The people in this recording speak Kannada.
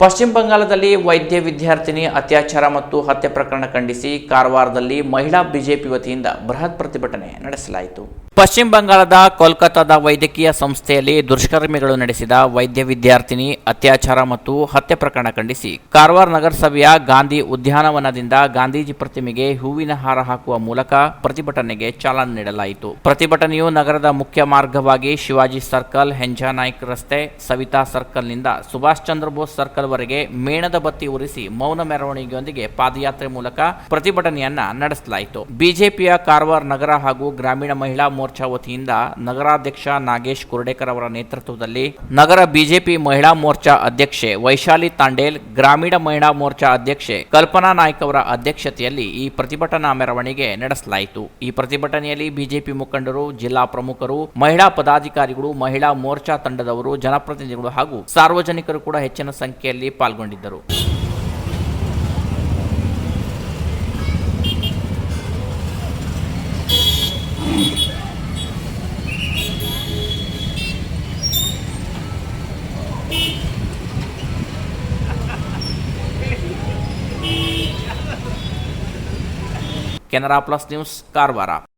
ಪಶ್ಚಿಮ ಬಂಗಾಳದಲ್ಲಿ ವೈದ್ಯ ವಿದ್ಯಾರ್ಥಿನಿ ಅತ್ಯಾಚಾರ ಮತ್ತು ಹತ್ಯೆ ಪ್ರಕರಣ ಖಂಡಿಸಿ ಕಾರವಾರದಲ್ಲಿ ಮಹಿಳಾ ಬಿಜೆಪಿ ವತಿಯಿಂದ ಬೃಹತ್ ಪ್ರತಿಭಟನೆ ನಡೆಸಲಾಯಿತು. ಪಶ್ಚಿಮ ಬಂಗಾಳದ ಕೋಲ್ಕತ್ತಾದ ವೈದ್ಯಕೀಯ ಸಂಸ್ಥೆಯಲ್ಲಿ ದುಷ್ಕರ್ಮಿಗಳು ನಡೆಸಿದ ವೈದ್ಯ ವಿದ್ಯಾರ್ಥಿನಿ ಅತ್ಯಾಚಾರ ಮತ್ತು ಹತ್ಯೆ ಪ್ರಕರಣ ಖಂಡಿಸಿ. ಕಾರವಾರ ನಗರಸಭೆಯ ಗಾಂಧಿ ಉದ್ಯಾನವನದಿಂದ ಗಾಂಧೀಜಿ ಪ್ರತಿಮೆಗೆ ಹೂವಿನ ಹಾರ ಹಾಕುವ ಮೂಲಕ ಪ್ರತಿಭಟನೆಗೆ ಚಾಲನೆ ನೀಡಲಾಯಿತು. ಪ್ರತಿಭಟನೆಯು ನಗರದ ಮುಖ್ಯ ಮಾರ್ಗವಾಗಿ ಶಿವಾಜಿ ಸರ್ಕಲ್ ಹೆಂಜಾನಾಯ್ಕ್ ರಸ್ತೆ, ಸವಿತಾ ಸರ್ಕಲ್ನಿಂದ ಸುಭಾಷ್ ಚಂದ್ರ ಬೋಸ್ ಸರ್ಕಲ್ ವರೆಗೆ ಮೇಣದ ಬತ್ತಿ ಉರಿಸಿ ಮೌನ ಮೆರವಣಿಗೆಯೊಂದಿಗೆ ಪಾದಯಾತ್ರೆ ಮೂಲಕ ಪ್ರತಿಭಟನೆಯನ್ನ ನಡೆಸಲಾಯಿತು. ಬಿಜೆಪಿಯ ಕಾರವಾರ ನಗರ ಹಾಗೂ ಗ್ರಾಮೀಣ ಮಹಿಳಾ ಮೋರ್ಚಾ ವತಿಯಿಂದ ನಗರಾಧ್ಯಕ್ಷ ನಾಗೇಶ್ ಕುರ್ಡೇಕರ್ ಅವರ ನೇತೃತ್ವದಲ್ಲಿ ನಗರ ಬಿಜೆಪಿ ಮಹಿಳಾ ಮೋರ್ಚಾ ಅಧ್ಯಕ್ಷೆ ವೈಶಾಲಿ ತಾಂಡೇಲ್, ಗ್ರಾಮೀಣ ಮಹಿಳಾ ಮೋರ್ಚಾ ಅಧ್ಯಕ್ಷೆ ಕಲ್ಪನಾ ನಾಯ್ಕ ಅವರ ಅಧ್ಯಕ್ಷತೆಯಲ್ಲಿ ಈ ಪ್ರತಿಭಟನಾ ಮೆರವಣಿಗೆ ನಡೆಸಲಾಯಿತು. ಈ ಪ್ರತಿಭಟನೆಯಲ್ಲಿ ಬಿಜೆಪಿ ಮುಖಂಡರು, ಜಿಲ್ಲಾ ಪ್ರಮುಖರು, ಮಹಿಳಾ ಪದಾಧಿಕಾರಿಗಳು, ಮಹಿಳಾ ಮೋರ್ಚಾ ತಂಡದವರು, ಜನಪ್ರತಿನಿಧಿಗಳು ಹಾಗೂ ಸಾರ್ವಜನಿಕರು ಕೂಡ ಹೆಚ್ಚಿನ ಸಂಖ್ಯೆಯಲ್ಲಿ ಪಾಲ್ಗೊಂಡಿದ್ದರು. Kenara Plus News Karwara.